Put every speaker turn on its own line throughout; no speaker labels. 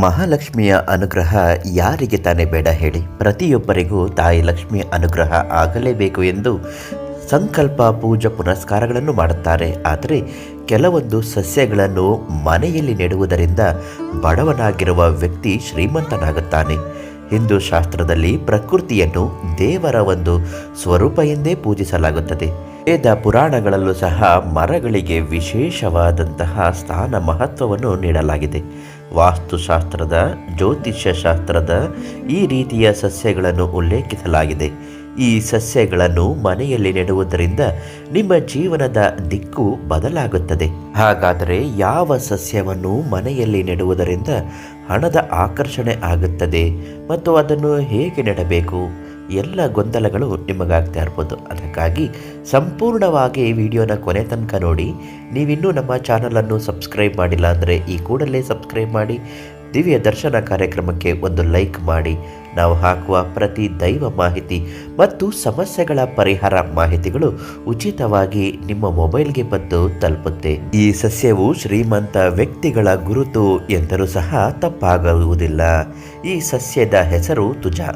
ಮಹಾಲಕ್ಷ್ಮಿಯ ಅನುಗ್ರಹ ಯಾರಿಗೆ ತಾನೇ ಬೇಡ ಹೇಳಿ. ಪ್ರತಿಯೊಬ್ಬರಿಗೂ ತಾಯಿ ಲಕ್ಷ್ಮಿಯ ಅನುಗ್ರಹ ಆಗಲೇಬೇಕು ಎಂದು ಸಂಕಲ್ಪ ಪೂಜಾ ಪುನಸ್ಕಾರಗಳನ್ನು ಮಾಡುತ್ತಾರೆ. ಆದರೆ ಕೆಲವೊಂದು ಸಸ್ಯಗಳನ್ನು ಮನೆಯಲ್ಲಿ ನೆಡುವುದರಿಂದ ಬಡವನಾಗಿರುವ ವ್ಯಕ್ತಿ ಶ್ರೀಮಂತನಾಗುತ್ತಾನೆ. ಹಿಂದೂ ಶಾಸ್ತ್ರದಲ್ಲಿ ಪ್ರಕೃತಿಯನ್ನು ದೇವರ ಒಂದು ಸ್ವರೂಪ ಎಂದೇ ಪೂಜಿಸಲಾಗುತ್ತದೆ. ವೇದ ಪುರಾಣಗಳಲ್ಲೂ ಸಹ ಮರಗಳಿಗೆ ವಿಶೇಷವಾದಂತಹ ಸ್ಥಾನ ಮಹತ್ವವನ್ನು ನೀಡಲಾಗಿದೆ. ವಾಸ್ತುಶಾಸ್ತ್ರದ ಜ್ಯೋತಿಷ್ಯ ಶಾಸ್ತ್ರದ ಈ ರೀತಿಯ ಸಸ್ಯಗಳನ್ನು ಉಲ್ಲೇಖಿಸಲಾಗಿದೆ. ಈ ಸಸ್ಯಗಳನ್ನು ಮನೆಯಲ್ಲಿ ನೆಡುವುದರಿಂದ ನಿಮ್ಮ ಜೀವನದ ದಿಕ್ಕು ಬದಲಾಗುತ್ತದೆ. ಹಾಗಾದರೆ ಯಾವ ಸಸ್ಯವನ್ನು ಮನೆಯಲ್ಲಿ ನೆಡುವುದರಿಂದ ಹಣದ ಆಕರ್ಷಣೆ ಆಗುತ್ತದೆ ಮತ್ತು ಅದನ್ನು ಹೇಗೆ ನೆಡಬೇಕು? ಎಲ್ಲ ಗೊಂದಲಗಳು ನಿಮಗಾಗ್ತಾ ಇರ್ಬೋದು. ಅದಕ್ಕಾಗಿ ಸಂಪೂರ್ಣವಾಗಿ ವಿಡಿಯೋನ ಕೊನೆ ತನಕ ನೋಡಿ. ನೀವಿನ್ನೂ ನಮ್ಮ ಚಾನಲನ್ನು ಸಬ್ಸ್ಕ್ರೈಬ್ ಮಾಡಿಲ್ಲ ಅಂದರೆ ಈ ಕೂಡಲೇ ಸಬ್ಸ್ಕ್ರೈಬ್ ಮಾಡಿ. ದಿವ್ಯ ದರ್ಶನ ಕಾರ್ಯಕ್ರಮಕ್ಕೆ ಒಂದು ಲೈಕ್ ಮಾಡಿ. ನಾವು ಹಾಕುವ ಪ್ರತಿ ದೈವ ಮಾಹಿತಿ ಮತ್ತು ಸಮಸ್ಯೆಗಳ ಪರಿಹಾರ ಮಾಹಿತಿಗಳು ಉಚಿತವಾಗಿ ನಿಮ್ಮ ಮೊಬೈಲ್ಗೆ ಬಂದು ತಲುಪುತ್ತೆ. ಈ ಸಸ್ಯವು ಶ್ರೀಮಂತ ವ್ಯಕ್ತಿಗಳ ಗುರುತು ಎಂದರೂ ಸಹ ತಪ್ಪಾಗುವುದಿಲ್ಲ. ಈ ಸಸ್ಯದ ಹೆಸರು ತುಜಾ.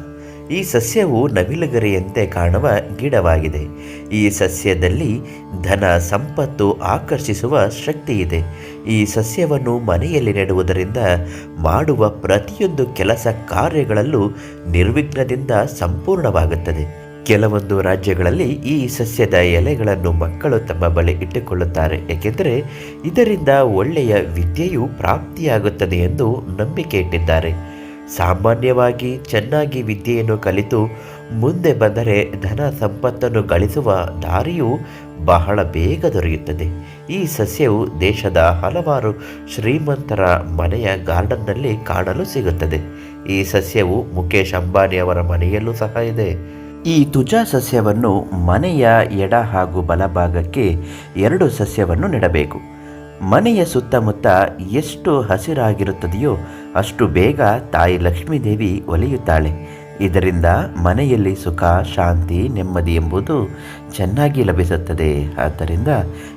ಈ ಸಸ್ಯವು ನವಿಲುಗರಿಯಂತೆ ಕಾಣುವ ಗಿಡವಾಗಿದೆ. ಈ ಸಸ್ಯದಲ್ಲಿ ಧನ, ಸಂಪತ್ತು ಆಕರ್ಷಿಸುವ ಶಕ್ತಿ ಇದೆ ಈ ಸಸ್ಯವನ್ನು ಮನೆಯಲ್ಲಿ ನೆಡುವುದರಿಂದ ಮಾಡುವ ಪ್ರತಿಯೊಂದು ಕೆಲಸ ಕಾರ್ಯಗಳಲ್ಲೂ ನಿರ್ವಿಘ್ನದಿಂದ ಸಂಪೂರ್ಣವಾಗುತ್ತದೆ. ಕೆಲವೊಂದು ರಾಜ್ಯಗಳಲ್ಲಿ ಈ ಸಸ್ಯದ ಎಲೆಗಳನ್ನು ಮಕ್ಕಳು ತಮ್ಮ ಬಳಿ ಇಟ್ಟುಕೊಳ್ಳುತ್ತಾರೆ. ಏಕೆಂದರೆ ಇದರಿಂದ ಒಳ್ಳೆಯ ವಿದ್ಯೆಯು ಪ್ರಾಪ್ತಿಯಾಗುತ್ತದೆ ಎಂದು ನಂಬಿಕೆ ಇಟ್ಟಿದ್ದಾರೆ. ಸಾಮಾನ್ಯವಾಗಿ ಚೆನ್ನಾಗಿ ವಿದ್ಯೆಯನ್ನು ಕಲಿತು ಮುಂದೆ ಬಂದರೆ ಧನ ಸಂಪತ್ತನ್ನು ಗಳಿಸುವ ದಾರಿಯು ಬಹಳ ಬೇಗ ದೊರೆಯುತ್ತದೆ. ಈ ಸಸ್ಯವು ದೇಶದ ಹಲವಾರು ಶ್ರೀಮಂತರ ಮನೆಯ ಗಾರ್ಡನ್ನಲ್ಲಿ ಕಾಣಲು ಸಿಗುತ್ತದೆ. ಈ ಸಸ್ಯವು ಮುಖೇಶ್ ಅಂಬಾನಿ ಅವರ ಮನೆಯಲ್ಲೂ ಸಹ ಇದೆ. ಈ ತುಜಾ ಸಸ್ಯವನ್ನು ಮನೆಯ ಎಡ ಹಾಗೂ ಬಲಭಾಗಕ್ಕೆ ಎರಡು ಸಸ್ಯವನ್ನು ನೆಡಬೇಕು. ಮನೆಯ ಸುತ್ತಮುತ್ತ ಎಷ್ಟು ಹಸಿರಾಗಿರುತ್ತದೆಯೋ ಅಷ್ಟು ಬೇಗ ತಾಯಿ ಲಕ್ಷ್ಮೀದೇವಿ ಒಲಿಯುತ್ತಾಳೆ. ಇದರಿಂದ ಮನೆಯಲ್ಲಿ ಸುಖ, ಶಾಂತಿ, ನೆಮ್ಮದಿ ಎಂಬುದು ಚೆನ್ನಾಗಿ ಲಭಿಸುತ್ತದೆ. ಆದ್ದರಿಂದ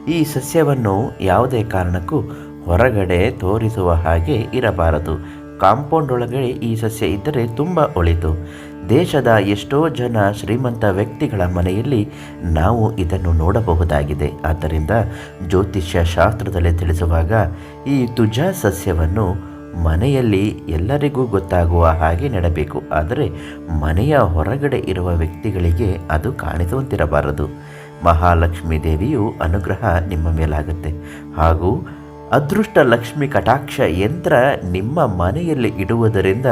ಈ ಸಸ್ಯವನ್ನು ಯಾವುದೇ ಕಾರಣಕ್ಕೂ ಹೊರಗಡೆ ತೋರಿಸುವ ಹಾಗೆ ಇರಬಾರದು. ಕಾಂಪೌಂಡ್ ಒಳಗಡೆ ಈ ಸಸ್ಯ ಇದ್ದರೆ ತುಂಬ ಒಳಿತು. ದೇಶದ ಎಷ್ಟೋ ಜನ ಶ್ರೀಮಂತ ವ್ಯಕ್ತಿಗಳ ಮನೆಯಲ್ಲಿ ನಾವು ಇದನ್ನು ನೋಡಬಹುದಾಗಿದೆ. ಆದ್ದರಿಂದ ಜ್ಯೋತಿಷ್ಯ ಶಾಸ್ತ್ರದಲ್ಲಿ ತಿಳಿಸುವಾಗ ಈ ತುಜಾ ಸಸ್ಯವನ್ನು ಮನೆಯಲ್ಲಿ ಎಲ್ಲರಿಗೂ ಗೊತ್ತಾಗುವ ಹಾಗೆ ನೆಡಬೇಕು. ಆದರೆ ಮನೆಯ ಹೊರಗಡೆ ಇರುವ ವ್ಯಕ್ತಿಗಳಿಗೆ ಅದು ಕಾಣಿಸುವಂತಿರಬಾರದು ಮಹಾಲಕ್ಷ್ಮೀ ದೇವಿಯು ಅನುಗ್ರಹ ನಿಮ್ಮ ಮೇಲಾಗುತ್ತೆ. ಹಾಗೂ ಅದೃಷ್ಟ ಲಕ್ಷ್ಮಿ ಕಟಾಕ್ಷ ಯಂತ್ರ ನಿಮ್ಮ ಮನೆಯಲ್ಲಿ ಇಡುವುದರಿಂದ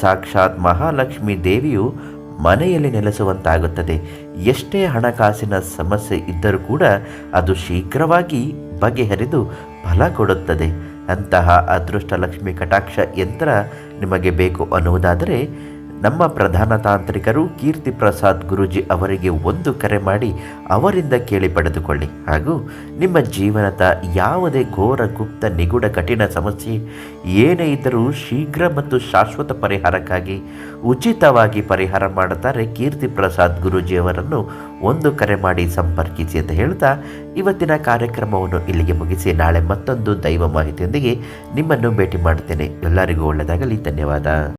ಸಾಕ್ಷಾತ್ ಮಹಾಲಕ್ಷ್ಮಿ ದೇವಿಯು ಮನೆಯಲ್ಲಿ ನೆಲೆಸುವಂತಾಗುತ್ತದೆ. ಎಷ್ಟೇ ಹಣಕಾಸಿನ ಸಮಸ್ಯೆ ಇದ್ದರೂ ಕೂಡ ಅದು ಶೀಘ್ರವಾಗಿ ಬಗೆಹರಿದು ಫಲ ಕೊಡುತ್ತದೆ. ಅಂತಹ ಅದೃಷ್ಟ ಲಕ್ಷ್ಮಿ ಕಟಾಕ್ಷ ಯಂತ್ರ ನಿಮಗೆ ಬೇಕು ಅನ್ನುವುದಾದರೆ ನಮ್ಮ ಪ್ರಧಾನ ತಾಂತ್ರಿಕರು ಕೀರ್ತಿ ಪ್ರಸಾದ್ ಗುರುಜಿ ಅವರಿಗೆ ಒಂದು ಕರೆ ಮಾಡಿ ಅವರಿಂದ ಕೇಳಿ ಪಡೆದುಕೊಳ್ಳಿ. ಹಾಗೂ ನಿಮ್ಮ ಜೀವನದ ಯಾವುದೇ ಘೋರ, ಗುಪ್ತ, ನಿಗೂಢ, ಕಠಿಣ ಸಮಸ್ಯೆ ಏನೇ ಇದ್ದರೂ ಶೀಘ್ರ ಮತ್ತು ಶಾಶ್ವತ ಪರಿಹಾರಕ್ಕಾಗಿ, ಉಚಿತವಾಗಿ ಪರಿಹಾರ ಮಾಡುತ್ತಾರೆ ಕೀರ್ತಿ ಪ್ರಸಾದ್ ಗುರೂಜಿಯವರನ್ನು ಒಂದು ಕರೆ ಮಾಡಿ ಸಂಪರ್ಕಿಸಿ ಅಂತ ಹೇಳ್ತಾ ಇವತ್ತಿನ ಕಾರ್ಯಕ್ರಮವನ್ನು ಇಲ್ಲಿಗೆ ಮುಗಿಸಿ. ನಾಳೆ ಮತ್ತೊಂದು ದೈವ ಮಾಹಿತಿಯೊಂದಿಗೆ ನಿಮ್ಮನ್ನು ಭೇಟಿ ಮಾಡುತ್ತೇನೆ. ಎಲ್ಲರಿಗೂ ಒಳ್ಳೆಯದಾಗಲಿ. ಧನ್ಯವಾದ.